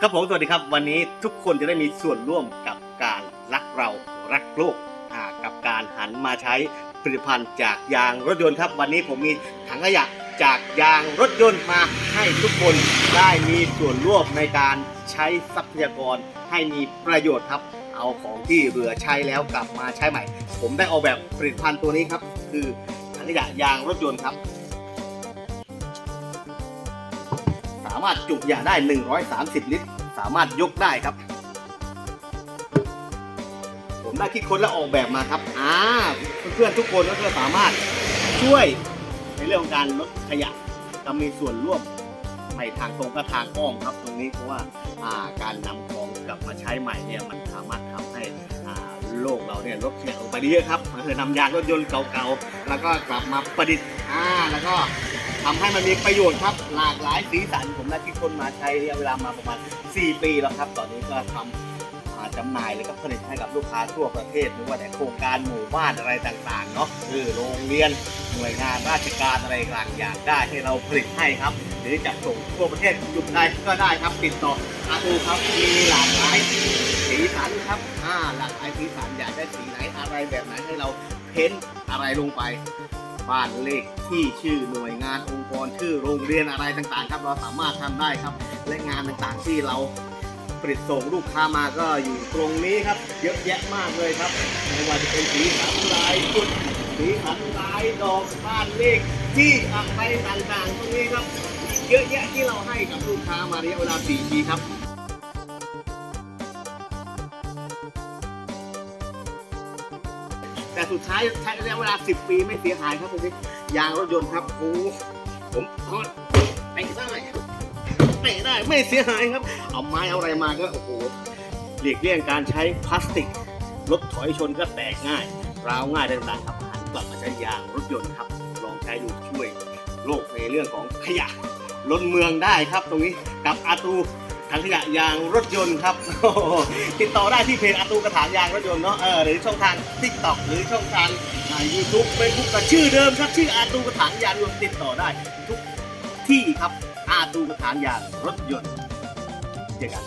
ครับผมสวัสดีครับ วันนี้ทุกคนจะได้มีส่วนร่วมกับการรักเรารักโลกกับการหันมาใช้ผลิตภัณฑ์จากยางรถยนต์ครับ วันนี้ผมมีถังขยะจากยางรถยนต์มาให้ทุกคนได้มีส่วนร่วมในการใช้ทรัพยากรให้มีประโยชน์ครับ เอาของที่เหลือใช้แล้วกลับมาใช้ใหม่ ผมได้ออกแบบผลิตภัณฑ์ตัวนี้ครับ คือถังขยะยางรถยนต์ครับามารถจุยะได้ 130 ลิตร สามารถยกได้ครับ ผมได้คิดค้นและออกแบบมาครับอ่าเพื่อนๆทุกคนก็จะสามารถช่วยในเรื่องของการลดขยะจะมีส่วนร่วมไม่ทางตรงก็ทางอ้อมครับ ตรงนี้เพราะว่าาการนำของกลับมาใช้ใหม่เนี่ยมันสามารถทำให้โลกเราเนี่ยลดขยะลงไปด้เยอะครับมันคือนำยางรถยนต์เก่าๆแล้วก็กลับมาประดิษฐ์ อ่าแล้วก็ทำให้มันมีประโยชน์ครับ หลากหลายสีสันผมได้คิดคนมาใช้ระยะเวลามาประมาณ 4 ปีแล้วครับ ตอนนี้ก็ทำอ่าจำหน่ายแล้วก็ผลิตให้กับลูกค้าทั่วประเทศไม่ว่าแต่โครงการหมู่บ้านอะไรต่างๆเนาะคือโรงเรียนหน่วยงานราชการอะไรต่างๆอยากได้ให้เราผลิตให้ครับ หรือจะส่งทั่วประเทศจุดใดก็ได้ครับติดต่ออาตูครับมีหลากหลายสีสันครับอ่าหลากหลายสีสันอยากได้สีไหนอะไรแบบไหนให้เราเพ้นท์อะไรลงไป บ้านเลขที่ชื่อหน่วยงานองค์กรชื่อโรงเรียนอะไรต่างๆ ครับเราสามารถทำได้ครับ และงานต่างๆที่เราผลิตส่งลูกค้ามาก็อยู่ตรงนี้ครับ เยอะแยะมากเลยครับไม่ว่าจะเป็นสีสันลายจุดสีสันลายดอกบ้านเลขที่อะไรต่างๆ ตรงนี้ครับ เยอะแยะที่เราให้กับลูกค้ามาระยะเวลา4ปีครับ สุดท้ายใช้ระยะเวลา 10 ปีไม่เสียหายครับตรงนี้ยางรถยนต์ครับโอ้ผมเอาเตะได้เตะได้ไม่เสียหายครับ เอาไม้เอาอะไรมาก็โอ้โหหลีกเลี่ยงการใช้พลาสติกรถถอยชนก็แตกง่ายร้าวง่ายต่างๆครับหันกลับมาใช้ยางรถยนต์ครับ ลองใช้ดูช่วยโลกในเรื่องของขยะลดเมืองได้ครับตรงนี้กับอาตู ถังขยะยางรถยนต์ครับ ติดต่อได้ที่เพจอาตูกระถางยางรถยนต์เนาะเออหรือช่องทางทิกตอกหรือช่องทางยูทูบเฟซบุ๊กกับชื่อเดิมครับ ชื่ออาตูกระถางยางรถยนต์ติดต่อได้ทุกที่ครับอาตูกระถางยางรถยนต์เจอกัน